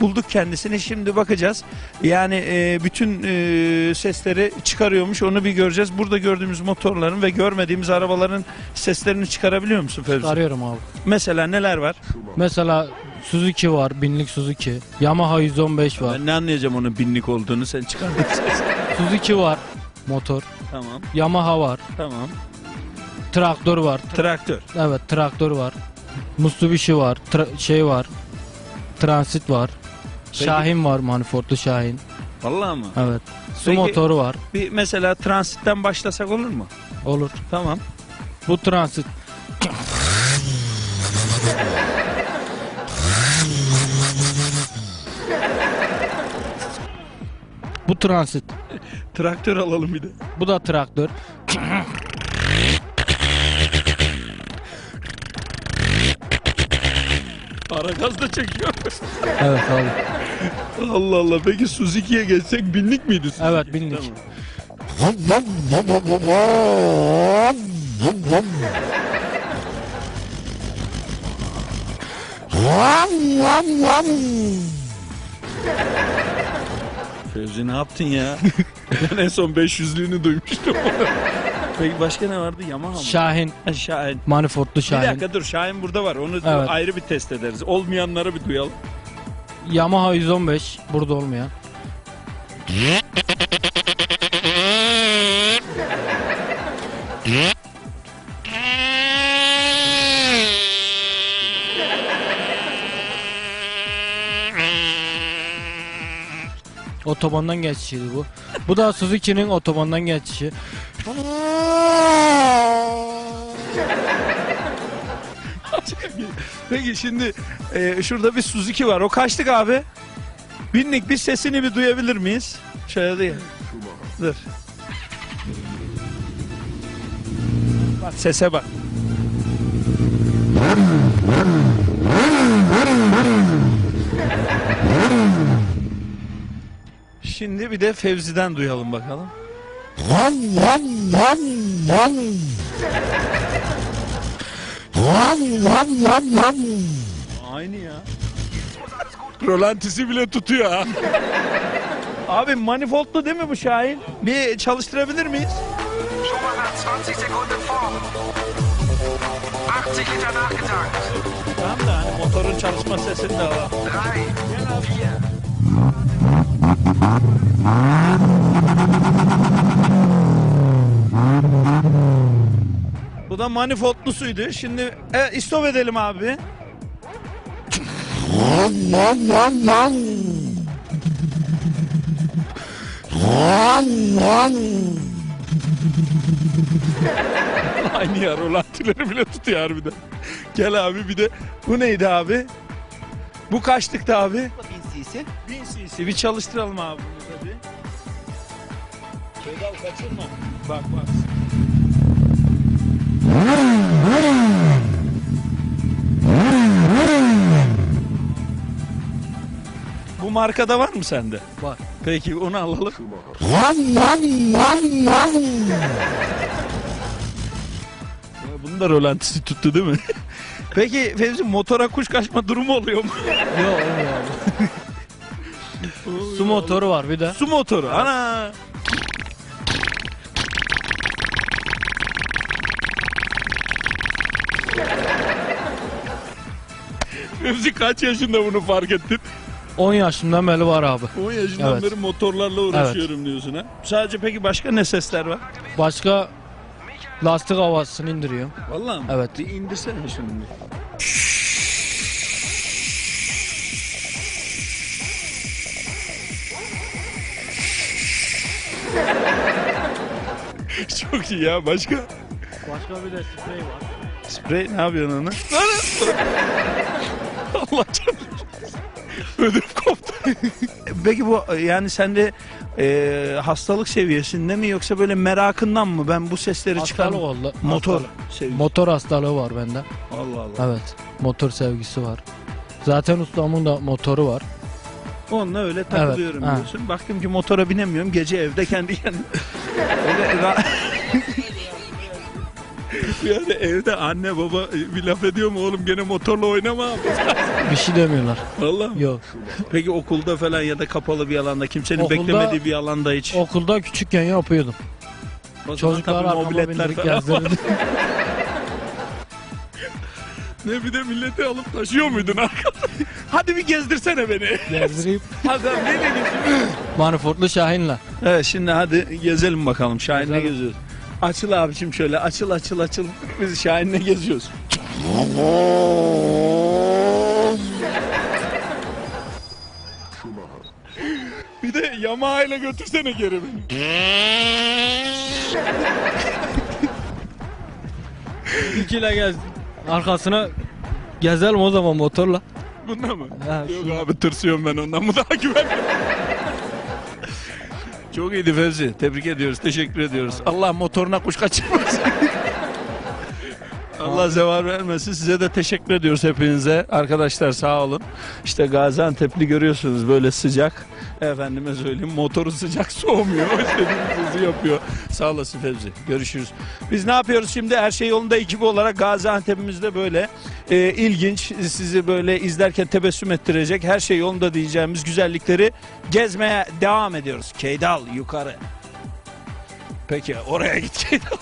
bulduk kendisini. Şimdi bakacağız. Yani e, bütün e, sesleri çıkarıyormuş. Onu bir göreceğiz. Burada gördüğümüz motorların ve görmediğimiz arabaların seslerini çıkarabiliyor musun Fevzi? Arıyorum abi. Mesela neler var? Mesela Suzuki var, binlik Suzuki. Yamaha 115 var. Ben ne anlayacağım onun binlik olduğunu sen çıkar. Suzuki var, motor. tamam. Yamaha var, Tamam. traktör var. Traktör. Evet, traktör var. Mitsubishi var, tra- şey var. Transit var. Şahin var, manifoldlu Şahin. Vallahi mı? Evet. Su Peki- motoru var. Bir mesela transitten başlasak olur mu? Olur. Tamam. Bu transit. Bu transit. Traktör alalım bir de. Bu da traktör. Ara gaz da çekiyor. Evet abi. Allah Allah. Peki Suzuki'ye geçsek binlik miydi Suzuki? Evet, binlik. Fevzi ne yaptın ya? ben en son 500'lüğünü duymuştum. Başka ne vardı? Yamaha mı? Şahin. Ha, Şahin. Manifoldlu Bir Şahin. dakika dur Şahin burada var. Onu Evet. ayrı bir test ederiz. Olmayanları bir duyalım. Yamaha 115. Burada olmayan. Otobandan geçişiydi bu. Bu da Suzuki'nin otobandan geçişi. Peki şimdi e, şurada bir Suzuki var. O kaçtık abi? Binlik bir sesini bir duyabilir miyiz? Şöyle değil. Dur. Bak sese bak. Şimdi bir de Fevzi'den duyalım bakalım. Aynı ya. Rolantisi bile tutuyor ha. Abi manifoldlu değil mi bu Şahin? Bir çalıştırabilir miyiz? Schumacher 20 Sekunden vor. 80 Liter nachgetankt. Tamam da hani motorun çalışma sesini de alalım. 3, 4. Bu da manifoldlusuydu. Şimdi e, istop edelim abi. Aynı ya rolantileri bile tutuyor harbiden. Gel abi bir de bu neydi abi? Bu kaçlıktı abi? 1000 cc. 1000 cc. Bir çalıştıralım abi bunu tabii. Pedal kaçırma. Bak bak. Markada var mı sende? Var. Peki onu alalım. Ya Bunun da rolantisi tuttu değil mi? Peki Fevzi motora kuş kaçma durumu oluyor mu? Yok olmuyor abi. Su motoru var bir de. Su motoru. Ana. Fevzi kaç yaşında bunu fark ettin? 10 yaşımdan beri var abi. 10 yaşından Evet. beri motorlarla uğraşıyorum diyorsun ha. Sadece peki başka ne sesler var? Başka lastik havasını indiriyor. Vallahi mi? Evet. Bir indirsene şunu. bir. Çok iyi ya. Başka? Başka bir de sprey var. Sprey ne yapıyorsun onu? Allah canım. Ödüm koptu. Peki bu yani sende e, hastalık seviyesinde mi yoksa böyle merakından mı ben bu sesleri çıkar Hastalık oldu. Motor sevgisi. Motor hastalığı var bende. Allah Allah. Evet. Motor sevgisi var. Zaten ustamın da motoru var. Onunla öyle takılıyorum ha. diyorsun. Baktım ki motora binemiyorum. Gece evde kendi kendime. Öyle ra- yani evde anne baba bir laf ediyor mu oğlum gene motorla oynama abi. Bir şey demiyorlar. Vallahi. Yok. Peki okulda falan ya da kapalı bir alanda kimsenin Okulda- beklemediği bir alanda hiç. Okulda küçükken yapıyordum. O zaman Çocuklar tabii arkama mobiletler bindirip falan. gezdirirdi. Ne bir de milleti alıp taşıyor muydun arkada? Hadi bir gezdirsene beni. Gezdirip Hadi ne dedin? manifoldlu Şahin'le. Evet şimdi hadi gezelim bakalım. Şahin'le Gezelim. geziyoruz. Açıl abicim şöyle açıl açıl açıl. Biz Şahin'le geziyoruz. Bir de Yamaha ile götürsene geri beni. İkiyle gez. Arkasına gezelim o zaman motorla. Bunda mı? Ha, Yok abi tırsıyorum ben ondan. Bu daha güvenli. Çok iyiydi Fevzi. Tebrik ediyoruz. Teşekkür ediyoruz. Allah motoruna kuş kaçırmasın. Allah zeval vermesin. Size de teşekkür ediyoruz hepinize. Arkadaşlar sağ olun. İşte Gaziantep'li görüyorsunuz böyle sıcak. Efendime söyleyeyim motoru sıcak soğumuyor. Hızı yapıyor. Sağ olasın Fevzi. Görüşürüz. Biz ne yapıyoruz şimdi? Her şey yolunda ekibi olarak Gaziantep'imizde böyle e, ilginç sizi böyle izlerken tebessüm ettirecek her şey yolunda diyeceğimiz güzellikleri gezmeye devam ediyoruz. Keydal yukarı. Peki oraya git Keydal.